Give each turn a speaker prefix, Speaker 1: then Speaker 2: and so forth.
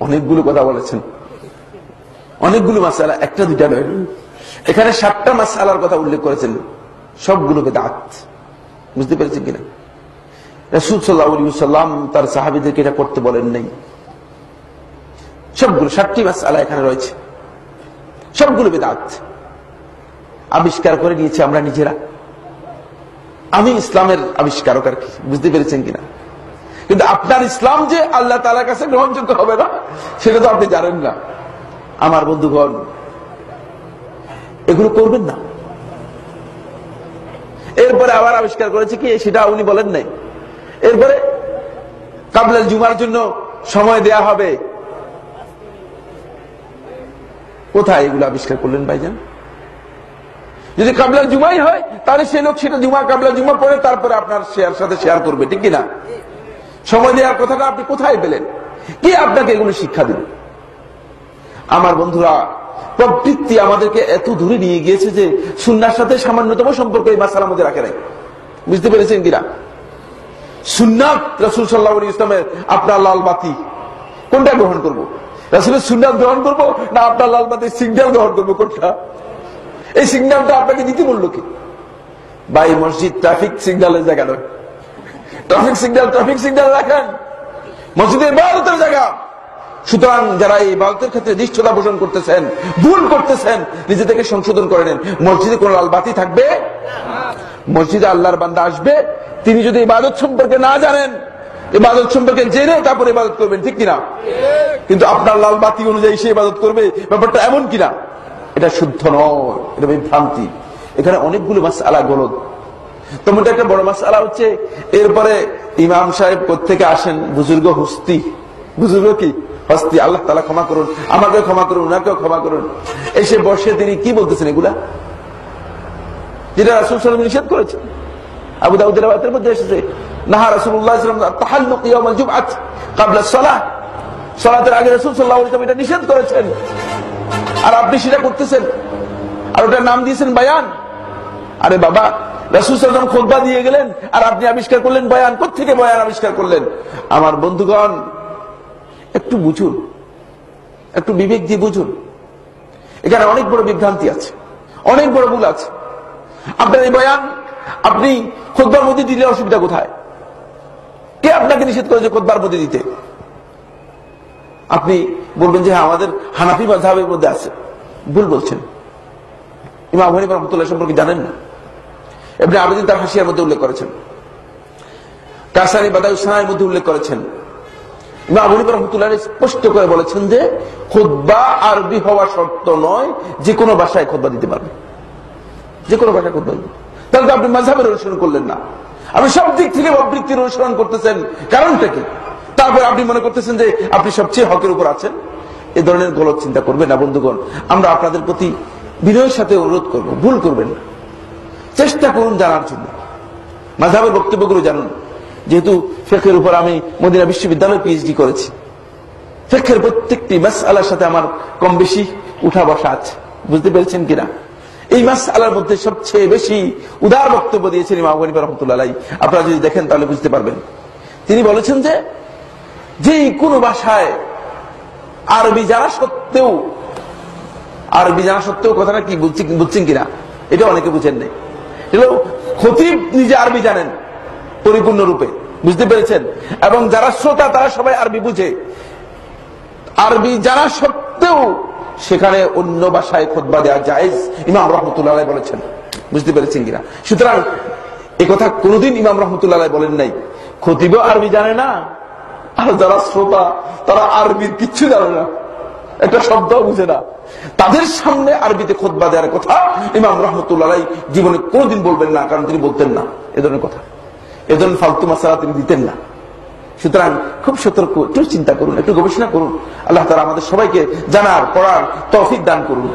Speaker 1: অনেকগুলো কথা বলেছেন। অনেকগুলো মাসালা, একটা, দুইটা নয়। এখানে সাতটা মাসালার কথা উল্লেখ করেছেন। সবগুলো বেদাত। বুঝতে পেরেছেন কিনা? রসুল সাল্লাহাম তার সাহাবিদেরকে এটা করতে বলেন নাই। সবগুলো ষাটটি মাসালা এখানে রয়েছে। সবগুলো বেদাত। আবিষ্কার করে নিয়েছি আমরা নিজেরা। আমি ইসলামের আবিষ্কারক আর কি, বুঝতে পেরেছেন কিনা? কিন্তু আপনার ইসলাম যে আল্লাহ তালার কাছে গ্রহণযোগ্য হবে না, সেটা তো আপনি জানেন না। আমার বন্ধুগণ, এগুলো করবেন না। এরপরে আবার আবিষ্কার করেছে কি, সেটা উনি বলেন নাই। এরপরে কাবলাল জুমার জন্য সময় দেয়া হবে। কোথায় এগুলো আবিষ্কার করলেন ভাইজান? যদি কাবলা জুমাই হয়, তাহলে সে লোক সেটা জুমা, কাবলা জুমা পড়ে তারপরে আপনার শেয়ার সাথে শেয়ার করবে, ঠিক কিনা? সময় দেওয়ার কথাটা আপনি কোথায় পেলেন? কে আপনাকে এগুলো শিক্ষা দিল? আমার বন্ধুরা, প্রবৃত্তি আমাদেরকে এত দূরে নিয়ে গিয়েছে যে সুন্নার সাথে সামান্যতম সম্পর্ক এই মাসালার মধ্যে রাখে নাই। বুঝতে পেরেছেন কিনা? সুন্নাত রসুল সাল্লাহ ইসলামের আপনার লাল বাতি কোনটা গ্রহণ করব? রাসুলের সুন্নাত গ্রহণ করব না আপনার লাল বাতির সিগন্যাল গ্রহণ করব কোনটা? এই সিগন্যালটা আপনাকে দিতে বলল কি? এই মসজিদ ট্রাফিক সিগন্যালের জায়গা নয়। ট্রাফিক সিগন্যাল ট্রাফিক সিগন্যাল রাখেন। মসজিদের বারোতের জায়গা। সুতরাং যারা এই বালতের ক্ষেত্রে নিষ্ঠতা পোষণ করতেছেন, ভুল করতেছেন, নিজে থেকে সংশোধন করে নেন। মসজিদে কোন লাল বাতি থাকবে? মসজিদে আল্লাহর বান্দা আসবে। তিনি যদি ইবাদত সম্পর্কে না জানেন, ইবাদত সম্পর্কে জেনে তারপর ইবাদত করবেন, ঠিক কিনা? কিন্তু আপনার লাল বাতি অনুযায়ী সে ইবাদত করবে? ব্যাপারটা এমন কিনা? এটা শুদ্ধ নয়, এটা বিভ্রান্তি। এখানে অনেকগুলো মাস আলা গলদ তোমার একটা বড় মাস আলা হচ্ছে, এরপরে ইমাম সাহেব কোথেকে আসেন? বুজুর্গ হস্তি। বুজুর্গ কি? হস্তি। আল্লাহ তালা ক্ষমা করুন। আমাকে ক্ষমা করুন ওনাকেও ক্ষমা করুন। এসে বসে তিনি কি বলতেছেন এগুলা? যেটা রাসুল সালাম নিষেধ করেছেন। আবু দাউদের রাতের মধ্যে এসেছে, নাহা রাসুল্লাহ তাহাল্লুক ইয়াউমাল জুমআত ক্বাবলা সালাহ। সালাতের আগে রাসূল আলাইহি এটা নিষেধ করেছেন। আর আপনি সেটা করতেছেন। আর ওটার নাম দিয়েছেন বায়ান। আরে বাবা, রাসুল দিয়ে গেলেন, আর আপনি আবিষ্কার করলেন বয়ান। থেকে বয়ান আবিষ্কার করলেন? আমার বন্ধুগণ, একটু বুঝুন। একটু বিবেক দিয়ে বুঝুন। এখানে অনেক বড় বিভ্রান্তি আছে। অনেক বড় ভুল আছে। আপনার এই বয়ান, আপনি খোদবার মধ্যে দিলে অসুবিধা কোথায়? কে আপনাকে নিষেধ করেছে খোদবার মধ্যে দিতে? আপনি বলবেন যে হ্যাঁ আমাদের হানাফি মাঝাবের মধ্যে আছে। ভুল বলছেন। ইমাম রহমতুল্লাহ সম্পর্কে জানেন না। এমনি আবেদিন তার হাসিয়ার মধ্যে উল্লেখ করেছেন। কাসানি বাদাই সানার মধ্যে উল্লেখ করেছেন। ইমাম হানিফ স্পষ্ট করে বলেছেন যে খোদ্া আরবি হওয়া শর্ত নয় যে কোনো ভাষায় খোদ্া দিতে পারবে। যে কোনো ভাষায় খোদ্া দিতে তাহলে আপনি মাঝাবের অনুসরণ করলেন না। আপনি সব দিক থেকে অবৃত্তির অনুসরণ করতেছেন। কারণটা কি? তারপর আপনি মনে করতেছেন যে আপনি সবচেয়ে হকের উপর আছেন? এ ধরনের গলত চিন্তা করবেন না, বন্ধুগণ। আমরা আপনাদের প্রতি বিনয়ের সাথে অনুরোধ করব, ভুল করবেন না। চেষ্টা করুন জানার জন্য। মাঝাবের বক্তব্যগুলো জানুন। যেহেতু ফেকের উপর আমি মদিনা বিশ্ববিদ্যালয়ে পিএইচডি করেছি। ফেকের প্রত্যেকটি মাস আলার সাথে আমার কম বেশি উঠা বসা আছে। বুঝতে পেরেছেন কিনা? এই মাস আলার মধ্যে সবচেয়ে বেশি উদার বক্তব্য দিয়েছেন ইমাম রহমতুল্লাহ আপনারা যদি দেখেন তাহলে বুঝতে পারবেন। তিনি বলেছেন যে যে কোনো ভাষায় আরবি জানা সত্ত্বেও, আরবি জানা সত্ত্বেও কথাটা কি বুঝছেন কিনা? এটা অনেকে বুঝেন নাই। খতিব নিজে আরবি জানেন পরিপূর্ণ রূপে বুঝতে পেরেছেন? এবং যারা শ্রোতা, তারা সবাই আরবি বুঝে। আরবি জানা সত্ত্বেও সেখানে অন্য ভাষায় খোদবা দেওয়া যায় ইমাম রহমতুল্লাহ বলেছেন। বুঝতে পেরেছেন কিনা? সুতরাং কথা কোনোদিন ইমাম রহমতুল্লাহ বলেন নাই। খতিব আরবি জানে না আর যারা শ্রোতা, তারা আরবির কিচ্ছু জানে না। একটা শব্দ বুঝে না। তাদের সামনে আরবিতে খোদবা দেওয়ার কথা ইমাম রহমতুল্লাহ জীবনে কোনোদিন বলবেন না, কারণ তিনি বলতেন না। এ ধরনের কথা। এ ধরনের ফালতু মাসালা তিনি দিতেন না। সুতরাং খুব সতর্ক, একটু চিন্তা করুন, একটু গবেষণা করুন। আল্লাহ তারা আমাদের সবাইকে জানার, পড়ার তৌফিক দান করুন।